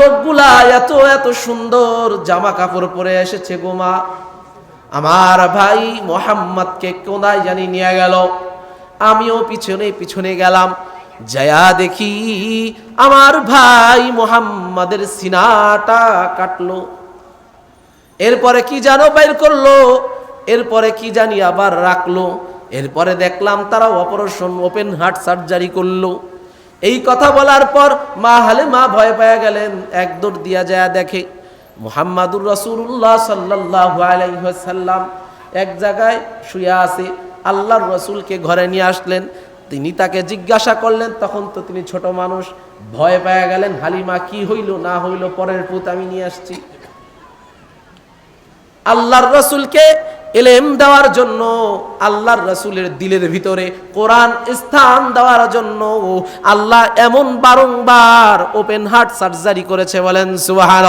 লোকগুলা এত এত সুন্দর জামা কাপড় পরে এসেছে গোমা আমার ভাই মোহাম্মদকে কোনায় জানি নিয়ে গেল। আমিও পিছনে পিছনে গেলাম। জয়া দেখি আমার ভাই মোহাম্মদের সিনাটা কাটলো। এরপরে কি জানো বাইর করল? এরপরে কি জানি আবার রাখল। এরপরে দেখলাম তারা অপারেশন, ওপেন হার্ট সার্জারি করল। এই কথা বলার পর মা হালে মা ভয় পেয়ে গেলেন। এক দৌড় দিয়া যায় দেখে মুহাম্মাদুর রসুল্লাহ সাল্লাহ আলাইসাল্লাম এক জায়গায় শুয়ে আছে। আল্লাহর রসুলকে ঘরে নিয়ে আসলেন। তিনি তাকে জিজ্ঞাসা করলেন, তখন তো তিনি ছোট মানুষ। ভয় পেয়ে গেলেন, হালিমা, কি হইল, না হইল, পরের পুত আমি নিয়ে আসছি। আল্লাহর রসুলকে এলেম দেওয়ার জন্য, আল্লাহর রসুলের দিলের ভিতরে কোরআন স্থান দেওয়ার জন্য, আল্লাহ এমন বারংবার ওপেন হার্ট সার্জারি করেছে, বলেন সুবাহান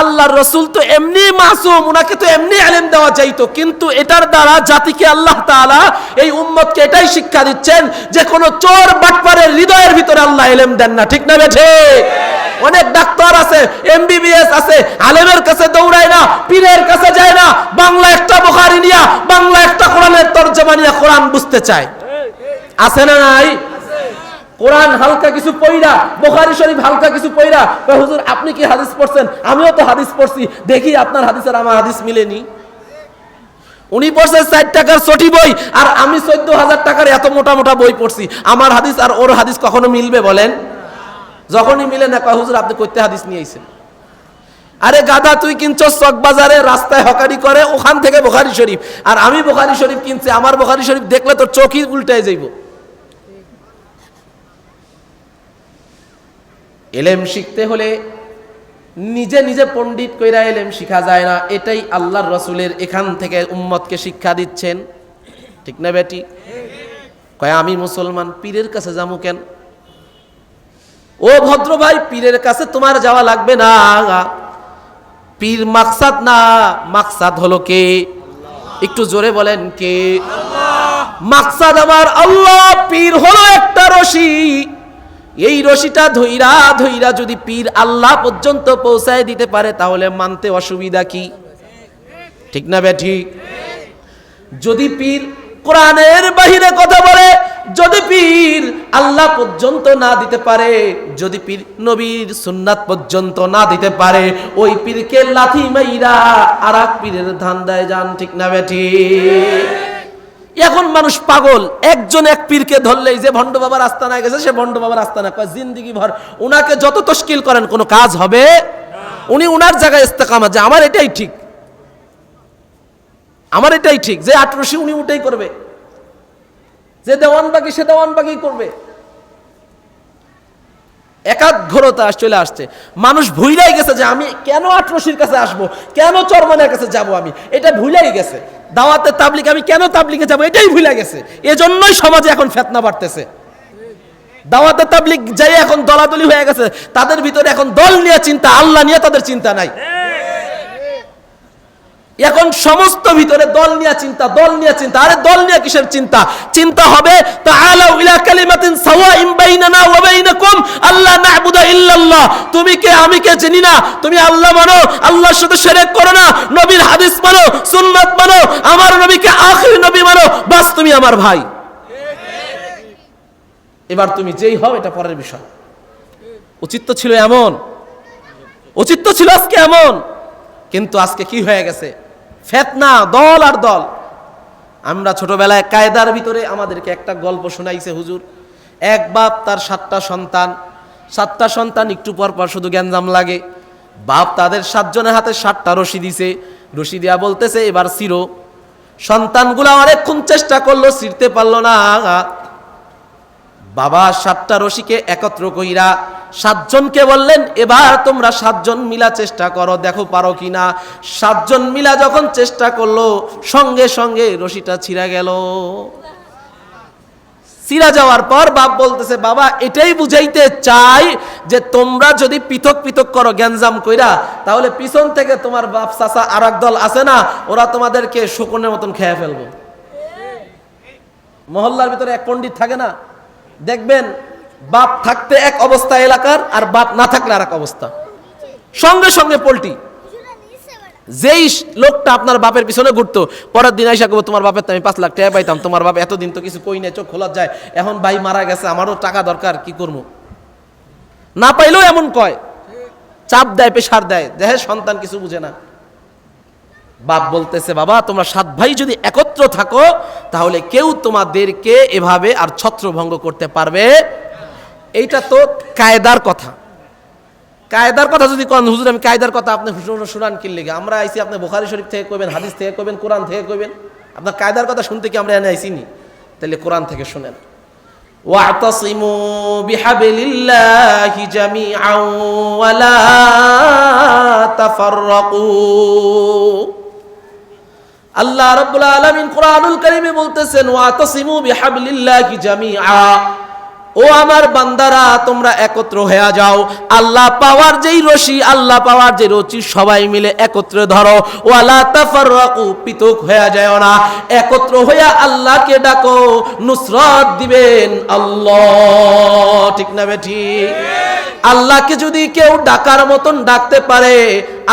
আল্লাহর রসুল তো এমনি মাসুম ওনাকে তো এমনি আলেম দেওয়া চাইতো কিন্তু এটার দ্বারা জাতিকে আল্লাহ তাআলা এই উম্মতকে এটাই শিক্ষা দিচ্ছেন যে কোনো চোর বাটপারের হৃদয়ের ভিতরে আল্লাহ এলেম দেন না, ঠিক না বেঠে অনেক ডাক্তার আছে এমবিবিএস আছে, আলেমের কাছে দৌড়ায় না, পীরের কাছে যায় না, বাংলা একটা বোখারি নিয়া, বাংলা একটা কোরআনের তর্জমা নিয়ে কোরআন বুঝতে চায়। আছে না নাই? কোরআন হালকা কিছু পইরা বোখারি শরীফ হালকা কিছু পইরা হুজুর, আপনি কি হাদিস পড়ছেন? আমিও তো হাদিস পড়ছি, দেখি আপনার হাদিস আর আমার হাদিস মিলেনি। উনি পড়ছে ষাট টাকার ছটি বই, আর আমি চোদ্দ হাজার টাকার এত মোটা মোটা বই পড়ছি। আমার হাদিস আর ওর হাদিস কখনো মিলবে বলেন? যখনই মিলে না কয়, হুজুর, আপনি করতে হাদিস নিয়ে আইছেন। আরে গাদা তুই কিনছস চক বাজারে রাস্তায় হকারি করে, ওখান থেকে বোখারি শরীফ। আর আমি বোখারি শরীফ কিনছি, আমার বোখারি শরীফ দেখলে তোর চোখই উল্টায় যাইব। এলেম শিখতে হলে নিজে নিজে পণ্ডিত কইরা এলেম শিখা যায় না। এটাই আল্লাহর রসুলের এখান থেকে উম্মতকে শিক্ষা দিচ্ছেন। ঠিক না বেটি? কয়, আমি মুসলমান, পীরের কাছে যাব কেন? ও ভদ্র ভাই, পীরের কাছে তোমার যাওয়া লাগবে না। পীর মাকসাদ না, মাকসাদ হলো কে? একটু জোরে বলেন কে? মাকসাদ আমার আল্লাহ, পীর হলো একটা রশি। এই রশিটা ধইরা ধইরা যদি পীর আল্লাহ পর্যন্ত পৌঁছায় দিতে পারে, তাহলে মানতে অসুবিধা কি? ঠিক না বে ঠিক যদি পীর কোরআনের বাহিরে কথা বলে যদি পীর আল্লাহ পর্যন্ত না দিতে পারে, যদি পীর নবীর সুন্নাত পর্যন্ত না দিতে পারে, ওই পীরকে লাথি মাইরা আর এক পীরের দেয় যান, ঠিক না বেঠি এখন মানুষ পাগল, একজন এক পীরকে ধরলেই যে ভণ্ড বাবার আস্তানায় গেছে, সে ভণ্ড বাবার আস্তানা কয়, জিন্দিগি ভর, উনাকে যত তশকিল করেন, কোনো কাজ হবে? উনি উনার জায়গায় ইস্তেকামা, যে আমার এটাই ঠিক, আমার এটাই ঠিক, যে আটরশি উনি উঠেই করবে। যে দেওয়ান বাকি, সে দেওয়ান বাকি করবে। একাগ্রতা চলে আসছে। মানুষ ভুইলাই গেছে যে আমি কেন আটরশির কাছে আসব? কেন চরমানের কাছে যাব আমি? এটা ভুলাই গেছে। দাওয়াতে তাবলিক আমি কেন তাবলিকে যাব? এটাই ভুলে গেছে। এজন্যই সমাজে এখন ফেতনা বাড়তেছে। দাওয়াতে তাবলিক যাই এখন দলাদলি হয়ে গেছে। তাদের ভিতরে এখন দল নিয়ে চিন্তা, আল্লাহ নিয়ে তাদের চিন্তা নাই। এখন সমস্ত ভিতরে দল নিয়ে চিন্তা, দল নিয়ে চিন্তা। আরে দল নিয়ে কিসের চিন্তা? চিন্তা হবে আল্লাহ না'বুদা ইল্লাল্লাহ। তুমি কে, আমি কে চিনি না? তুমি আল্লাহ মানো, আল্লাহর সাথে শিরক করো না। নবীর হাদিস মানো, সুন্নাত মানো, আমার নবীকে আখির নবী মানো, বাস তুমি আমার ভাই। এবার তুমি যেই হও, এটা পরের বিষয়। উচিত তো ছিল এমন। উচিত তো ছিল আজকে এমন। কিন্তু আজকে কি হয়ে গেছে? ফেতনা, দল আর দল। আমরা ছোটবেলায় কায়দার ভিতরে আমাদেরকে একটা গল্প শোনাইছে হুজুর। এক বাপ তার সাতটা সন্তান। সাতটা সন্তান একটু পর পর শুধু গ্যাঞ্জাম লাগে। বাপ তাদের সাতজনের হাতে সাতটা রশি দিছে। রশি দিয়া বলতেছে, এবার সিরো সন্তানগুলো অনেকক্ষণ চেষ্টা করল, ছিঁড়তে পারল না। বাবা সাতটা রশিকে একত্র কইরা সাতজনকে বললেন, এবার তোমরা সাতজন মিলা চেষ্টা করো, দেখো পারো কিনা। সাতজন মিলা যখন চেষ্টা করল, সঙ্গে সঙ্গে রশিটা ছিঁড়া গেল। সিরা যাওয়ার পর বাপ বলতেছে, বাবা, এটাই বুঝাইতে চাই যে তোমরা যদি পৃথক পৃথক করো গ্যাঞ্জাম কইরা, তাহলে পিছন থেকে তোমার বাপ, চাচা আর দল আছে না, ওরা তোমাদেরকে শকুনের মতন খেয়ে ফেলব। মহল্লার ভিতরে এক পণ্ডিত থাকে না? দেখবেন বাপ থাকতে এক অবস্থা এলাকার আর বাপ না থাকলে আর এক অবস্থা। সঙ্গে সঙ্গে পোল্টি যেই লোকটা আপনার বাপের পিছনে ঘুরতো, পরের দিন আইসা তোমার বাপের তো আমি পাঁচ লাখ টাকা পাইতাম, তোমার বাপ এতদিন তো কিছু কই নাই, চোখ খোলা যায়, এখন ভাই মারা গেছে, আমারও টাকা দরকার, কি করব? না পাইলেও এমন কয়, চাপ দেয়, পেশার দেয় দেহে সন্তান কিছু বুঝে না। বাপ বলতেছে, বাবা, তোমরা সাত ভাই যদি একত্র থাকো, তাহলে কেউ তোমাদেরকে এভাবে আর ছত্রভঙ্গ করতে পারবে এইটা তো কায়দার কথা কায়দার কথা যদি কোন হুজুর আমি কায়দার কথা আপনি হুজুর শুনান কিনলে আমরা আইসি আপনি বোখারি শরীফ থেকে কইবেন হাদিস থেকে কইবেন কোরআন থেকে কইবেন আপনার কায়দার কথা শুনতে কি আমরা এনে আইসি নি তাহলে কোরআন থেকে শুনেন واعتصموا بحبل الله جميعا ولا تفرقوا আল্লাহ রাব্বুল আলামিন কোরআনুল কারীমে বলতেছেন ওয়াতাসিমু বিহাবলিল্লাহি জামিআ ও আমার বান্দারা, তোমরা একত্র হয়ে যাও। আল্লাহ পাওয়ার যেই রশি, আল্লাহ পাওয়ার যে রচি, সবাই মিলে একত্রে ধরো। ও ওয়ালা তাফাররাকু, পৃথক হয়ে যায় না। একত্র হইয়া আল্লাহকে ডাকো, নুসরাত দিবেন আল্লাহ। ঠিক না বেঠি আল্লাহকে যদি কেউ ডাকার মতন ডাকতে পারে,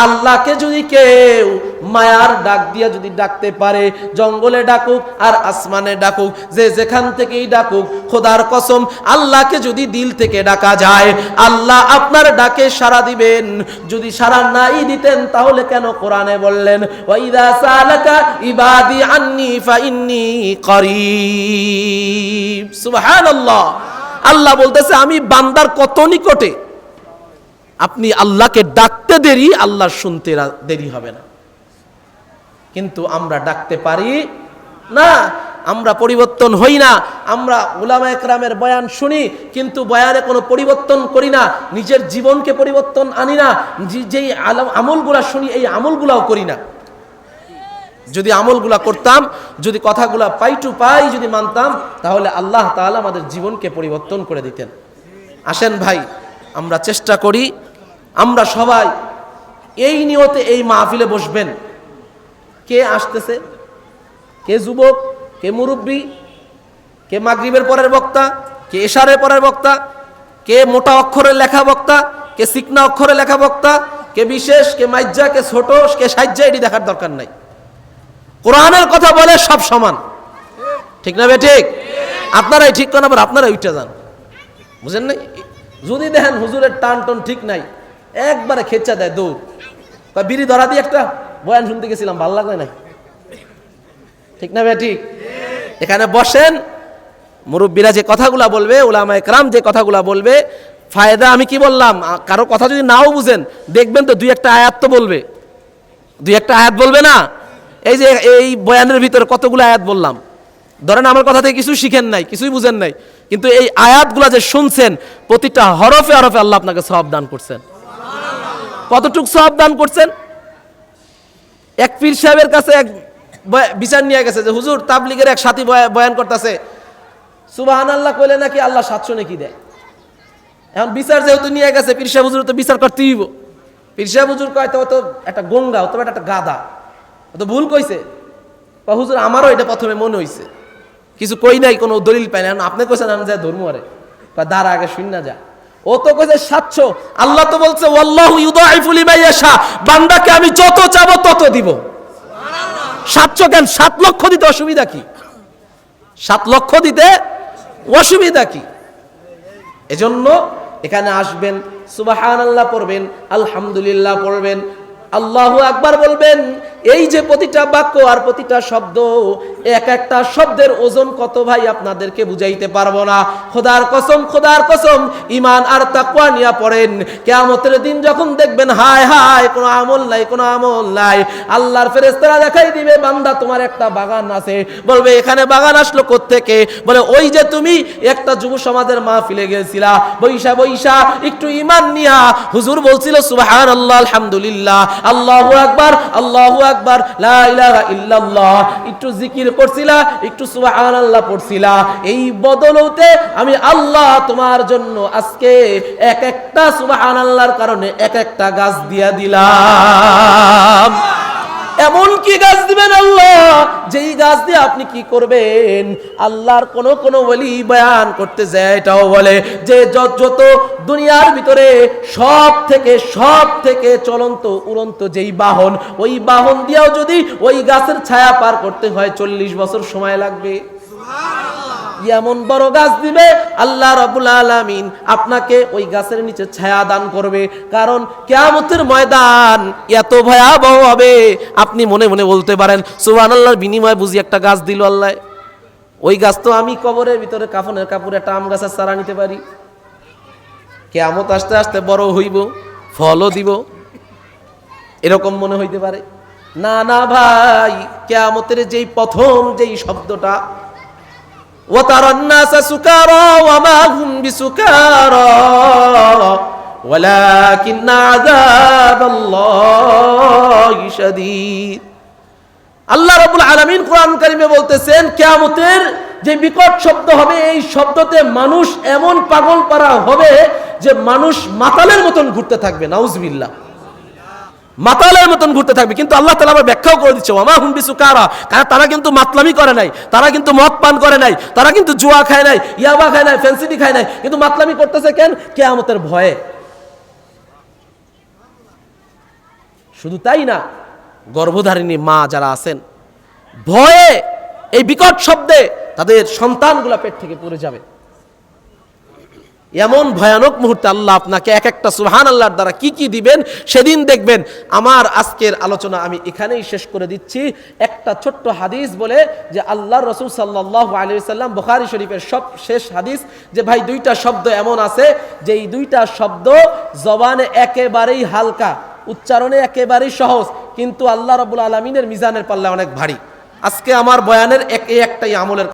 আল্লাহকে যদি কেউ মায়ার ডাক দিয়া যদি ডাকতে পারে, জঙ্গলে ডাকুক আর আসমানে ডাকুক, যে যেখান থেকেই ডাকুক, খোদার কসম, আল্লাহকে যদি দিল থেকে ডাকা যায়, আল্লাহ আপনার ডাকে সাড়া দিবেন। যদি সাড়া নাই দিতেন, তাহলে কেন কোরআনে বললেন, ওয়াইদা সালাকা ইবাদি আন্নি ফাইন্নি করিব। সুবহানাল্লাহ। আল্লাহ বলতেছে, আমি বান্দার কত নিকটে, আপনি আল্লাহকে ডাকতে দেরি, আল্লাহ শুনতে দেরি হবে না। কিন্তু আমরা ডাকতে পারি না, আমরা পরিবর্তন হই না। আমরা উলামা একরামের বয়ান শুনি, কিন্তু বয়ানে কোনো পরিবর্তন করি না, নিজের জীবনকে পরিবর্তন আনি না যেই আলম আমলগুলা শুনি, এই আমলগুলাও করি না। যদি আমলগুলা করতাম, যদি কথাগুলা পাই টু পাই যদি মানতাম, তাহলে আল্লাহ তাআলা আমাদের জীবনকে পরিবর্তন করে দিতেন। আসেন ভাই, আমরা চেষ্টা করি, আমরা সবাই এই নিয়তে এই মাহফিলে বসবেন। কে আসতেছে? কে যুবক, কে মুরব্বী, কে মাগরিবের পরের বক্তা, কে এশারের পরের বক্তা, কে মোটা অক্ষরে লেখা বক্তা, কে সিকনা অক্ষরে লেখা বক্তা, কে বিশেষ, কে মাইজ্জা, কে ছোট, কে সাজ্জা, এটি দেখার দরকার নাই। কোরআনের কথা বলে সব সমান। ঠিক না বে ঠিক? আপনারাই ঠিক করেন, আবার আপনারাই উঠে যান বুঝেন নাই? যদি দেখেন হুজুরের টান টন ঠিক নাই, একবারে খেচ্চা দেয় দৌড়। বিড়ি ধরা দিয়ে একটা বয়ান শুনতে গেছিলাম, ভালো লাগবে না ঠিক না ঠিক? এখানে বসেন, মুরব্বীরা যে কথাগুলা বলবে ওলামা একরাম যে কথাগুলা বলবে, ফায়দা আমি কি বললাম? কারও কথা যদি নাও বুঝেন, দেখবেন তো দুই একটা আয়াত তো বলবে। দুই একটা আয়াত বলবে না? এই যে এই বয়ানের ভিতরে কতগুলো আয়াত বললাম? ধরেন আমার কথা থেকে কিছু শিখেন নাই, কিছুই বুঝেন নাই, কিন্তু এই আয়াতগুলা যে শুনছেন, প্রতিটা হরফে হরফে আল্লাহ আপনাকে সব দান করছেন। কতটুক সব দান করছেন? এক পীর সাহেবের কাছে এক বিচার নিয়ে গেছে যে, হুজুর, তাবলিগের এক সাথী বয়ান করতেছে। সুবাহান আল্লাহ কইলে নাকি আল্লাহ সাতশো নাকি দেয়। এখন বিচার যেহেতু নিয়ে গেছে, পীর সাহেব হুজুর তো বিচার করতেই। পীর সাহেব হুজুর কয়, তো তো একটা গঙ্গা তো একটা গাদা তো ভুল কইছে। বা হুজুর, আমারও এটা প্রথমে মনে হইছে। কিছু কই নাই, কোনো দলিল পাই না আপনি কইছেন, আমি যা ধর্ম আরে। দাঁড়া, আগে শুন না যা। ও তো কইছে সাতশো। আল্লাহ তো বলছে, ওয়াল্লাহু ইউদাইফু লিমান ইয়াশা। বান্দাকে আমি যত চাবো তত দিব। সাতশো কেন? সাত লক্ষ দিতে অসুবিধা কি? সাত লক্ষ দিতে অসুবিধা কি? এজন্য এখানে আসবেন সুবাহান আল্লাহ পড়বেন, আলহামদুলিল্লাহ পড়বেন, আল্লাহু আকবার বলবেন এই যে প্রতিটা বাক্য আর প্রতিটা শব্দ, এক একটা শব্দের ওজন কত ভাই আপনাদেরকে বুঝাইতে পারব না। খোদার কসম খোদার কসম ইমান আর তাকওয়া নিয়া পড়েন। কেয়ামতের দিন যখন দেখবেন, হায় হায়, কোনো আমল নাই, কোনো আমল নাই। আল্লাহর ফেরেশতারা দেখাই দিবে, বান্দা, তোমার একটা বাগান আছে। বলবে, এখানে বাগান আসলো থেকে বলে, ওই যে তুমি, একটা যুব সমাজের মাহফিলে গেছিলা। বৈশা বৈশা, একটু ইমান নিয়া। হুজুর বলছিল সুবহান আল্লাহ আলহামদুলিল্লাহ। আল্লাহু আকবার, আল্লাহু আকবার, লা ইলাহা ইল্লাল্লাহ। একটু জিকির করছিলা একটু সুবহানাল্লাহ পড়ছিলা। এই বদলতে আমি আল্লাহ তোমার জন্য আজকে এক একটা সুবহানাল্লাহর কারণে এক একটা গাছ দিয়া দিলাম। এমন কি গাছ দিবেন আল্লাহ? যেই গাছ দিয়ে আপনি কি করবেন? আল্লাহর কোন কোন বলি বয়ান করতে যায় এটাও বলে যে যত দুনিয়ার ভিতরে সব থেকে সব থেকে চলন্ত উড়ন্ত যেই বাহন, ওই বাহন দিয়েও যদি ওই গাছের ছায়া পার করতে হয়, চল্লিশ বছর সময় লাগবে। এমন বড় গাছ দিবে, আল্লাহ রাব্বুল আলামিন আপনাকে ওই গাছের নিচে ছায়া দান করবে। কারণ কিয়ামতের ময়দান এত ভয়াবহ হবে। আপনি মনে মনে বলতে পারেন, সুবহানাল্লাহর বিনিময়ে বুঝি একটা গাছ দিল আল্লাহ। ওই গাছ তো আমি কবরের ভিতরে কাফনের কাপড়ে একটা আম গাছের চারা নিতে পারি। কেয়ামত আস্তে আস্তে বড় হইব, ফলও দিব। এরকম মনে হইতে পারে। না না ভাই, কেয়ামতের যেই প্রথম যেই শব্দটা وترى الناس سكارى وما هم بسكارى ولكن عذاب الله شديد আল্লাহ রাব্বুল আলামিন কোরআন কারিমে বলতেছেন কিয়ামতের যে বিকট শব্দ হবে এই শব্দতে মানুষ এমন পাগল পারা হবে যে মানুষ মাতালের মতন ঘুরতে থাকবে নাউজবিল্লাহ মাতালের মতন ঘুরতে থাকবে। কিন্তু আল্লাহ তালা আবার ব্যাখ্যাও করে দিচ্ছে ওমা বিসু কারা কারণ তারা কিন্তু মাতলামি করে নাই, তারা কিন্তু মদ পান করে নাই, তারা কিন্তু জুয়া খায় নাই, ইয়াবা খায় নাই ফেন্সিডি খায় নাই, কিন্তু মাতলামি করতেছে কেন? কে কেয়ামতের ভয়ে। শুধু তাই না, গর্ভধারিণী মা যারা আছেন, ভয়ে এই বিকট শব্দে তাদের সন্তানগুলা পেট থেকে পড়ে যাবে। এমন ভয়ানক মুহূর্তে আল্লাহ আপনাকে এক একটা সুহান আল্লাহর দ্বারা কি কি দিবেন সেদিন দেখবেন। আমার আজকের আলোচনা আমি এখানেই শেষ করে দিচ্ছি। একটা ছোট্ট হাদিস বলে যে আল্লাহ রসুল সাল্লাহ আলী সাল্লাম বখারি শরীফের সব শেষ হাদিস যে ভাই দুইটা শব্দ এমন আছে যে এই দুইটা শব্দ জবানে একেবারেই হালকা, উচ্চারণে একেবারেই সহজ, কিন্তু আল্লাহ রবুল আলমিনের মিজানের পাল্লা অনেক ভারী। আজকে আমার বয়ানের এক একটাই আমলের